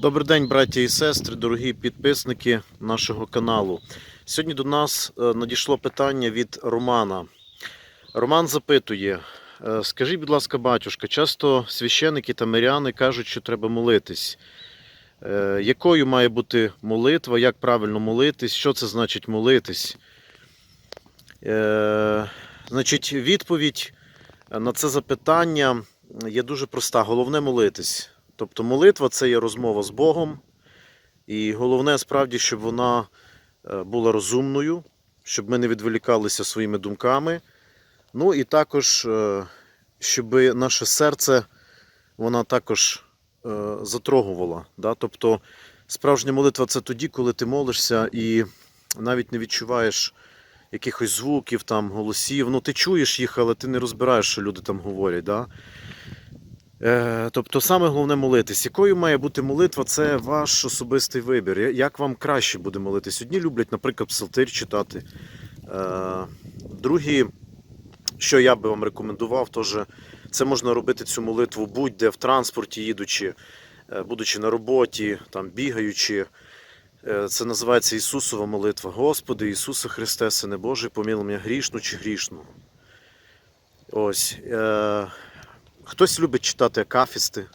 Добрий день, браті і сестри, дорогі підписники нашого каналу. Сьогодні до нас е, надійшло питання від Романа. Роман запитує: е, скажіть, будь ласка, батюшка, часто священики та миряни кажуть, що треба молитись. Е, Якою має бути молитва, як правильно молитись, що це значить молитись? Значить, відповідь на це запитання є дуже проста. Головне молитись. Тобто молитва це є розмова з Богом. І головне справді, щоб вона е, була розумною, щоб ми не відволікалися своїми думками. Ну і також, е, щоб наше серце вона також е, затрогувала. Да? Тобто справжня молитва це тоді, коли ти молишся і навіть не відчуваєш якихось звуків, там, голосів. Ну, ти чуєш їх, але ти не розбираєш, що люди там говорять. Да? Е, тобто, саме головне молитись. Якою має бути молитва, це ваш особистий вибір. Як вам краще буде молитись? Одні люблять, наприклад, псалтир читати. Е, другі, що я би вам рекомендував, теж це можна робити цю молитву будь-де в транспорті, їдучи, е, будучи на роботі, там, бігаючи. Це називається Ісусова молитва. Господи, Ісусе Христе, Сине Божий, помилуй мене грішну чи грішну. Ось. Хтось любить читати акафісти.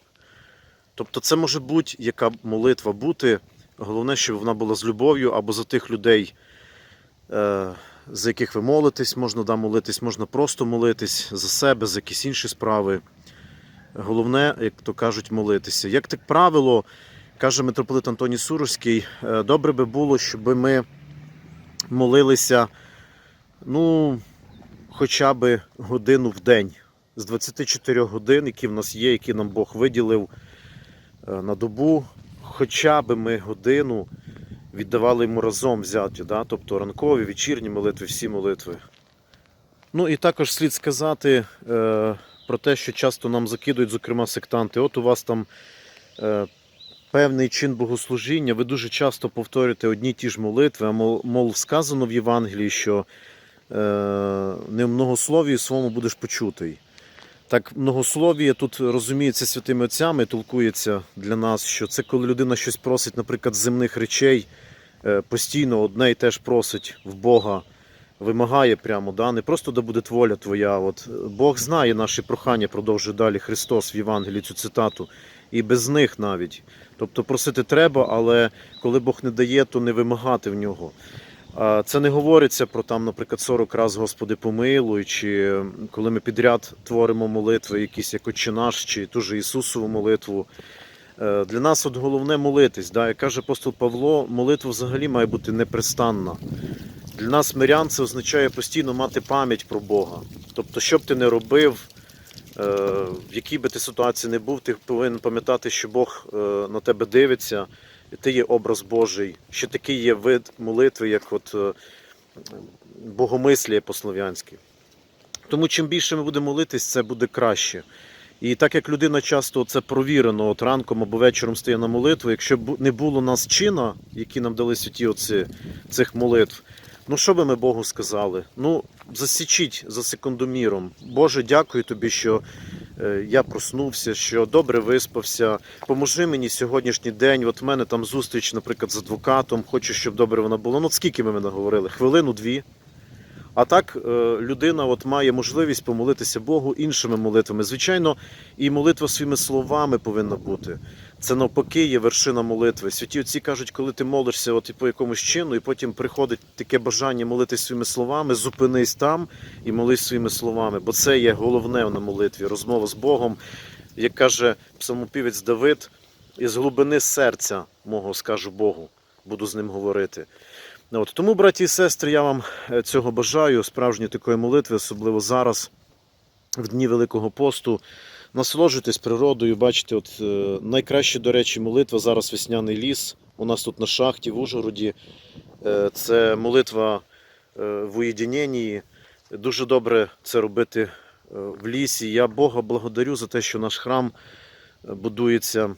Тобто це може будь-яка молитва бути. Головне, щоб вона була з любов'ю або за тих людей, е, за яких ви молитесь, можна да, молитись, можна просто молитись за себе, за якісь інші справи. Головне, як то кажуть, молитися. Як так правило, каже митрополит Антоній Сурожський, е, добре би було, щоб ми молилися ну, хоча б годину в день з 24 годин, які в нас є, які нам Бог виділив е, на добу, хоча б ми годину віддавали йому разом взяті, да? тобто ранкові, вечірні молитви, всі молитви. Ну і також слід сказати е, про те, що часто нам закидують, зокрема, сектанти. От у вас там е, певний чин богослужіння, ви дуже часто повторюєте одні ті ж молитви, а мол, мол сказано в Євангелії, що е, не в многословії своєму будеш почутий. Так, многослов'я тут розуміється святими отцями, толкується для нас, що це коли людина щось просить, наприклад, земних речей, е, постійно одне і те ж просить в Бога, вимагає прямо, да? не просто да буде воля твоя. От, е, Бог знає наші прохання, продовжує далі Христос в Євангелії цю цитату, і без них навіть. Тобто просити треба, але коли Бог не дає, то не вимагати в нього. Це не говориться про там, наприклад, 40 раз Господи помилуй, чи коли ми підряд творимо молитви, якісь як «Отче наш, чи ту же Ісусову молитву. Е, Для нас от головне молитись. Да? Як каже апостол Павло, молитва взагалі має бути непрестанна. Для нас мирян це означає постійно мати пам'ять про Бога. Тобто, що б ти не робив, е, в якій би ти ситуації не був, ти повинен пам'ятати, що Бог е, на тебе дивиться, ти є образ Божий. Ще такий є вид молитви, як от е, богомисліє по-слов'янськи. Тому чим більше ми будемо молитись, це буде краще. І так як людина часто це провірено, от ранком або вечором стає на молитву, якщо б не було нас чина, які нам дали святі отці цих молитв, ну що би ми Богу сказали? Ну, засічіть за секундоміром. Боже, дякую тобі, що я проснувся, що добре виспався. Поможи мені сьогоднішній день. От в мене там зустріч, наприклад, з адвокатом. Хочу, щоб добре вона була. Ну, скільки ми мене говорили? Хвилину-дві. А так е, людина от має можливість помолитися Богу іншими молитвами. Звичайно, і молитва своїми словами повинна бути. Це навпаки є вершина молитви. Святі отці кажуть, коли ти молишся от по якомусь чину, і потім приходить таке бажання молитись своїми словами, зупинись там і молись своїми словами. Бо це є головне на молитві, розмова з Богом, як каже псалмопівець Давид, із глибини серця мого скажу Богу, буду з ним говорити. Ну, От, тому, браті і сестри, я вам е, цього бажаю, справжньої такої молитви, особливо зараз, в дні Великого посту. Насолоджуйтесь природою, бачите, от е, найкраще, до речі, молитва зараз весняний ліс. У нас тут на шахті в Ужгороді. Е, Це молитва в уєдиненні. Дуже добре це робити в лісі. Я Бога благодарю за те, що наш храм будується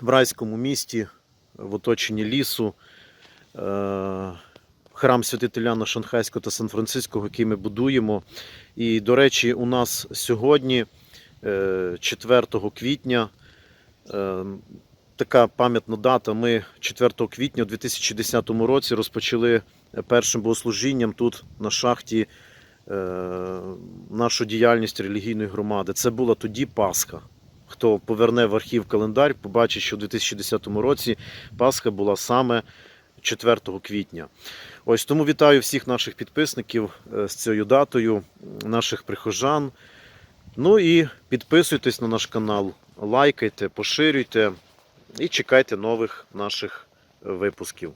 в райському місті, в оточенні лісу. Е, Храм святителяна Шанхайського та Сан-Франциського, який ми будуємо. І, до речі, у нас сьогодні, е, 4 квітня, е, така пам'ятна дата. Ми 4 квітня у 2010 році розпочали першим богослужінням тут на шахті е, нашу діяльність релігійної громади. Це була тоді Пасха. Хто поверне в архів календар, побачить, що у 2010 році Пасха була саме 4 квітня. Ось тому вітаю всіх наших підписників е, з цією датою, наших прихожан. Ну і підписуйтесь на наш канал, лайкайте, поширюйте і чекайте нових наших випусків.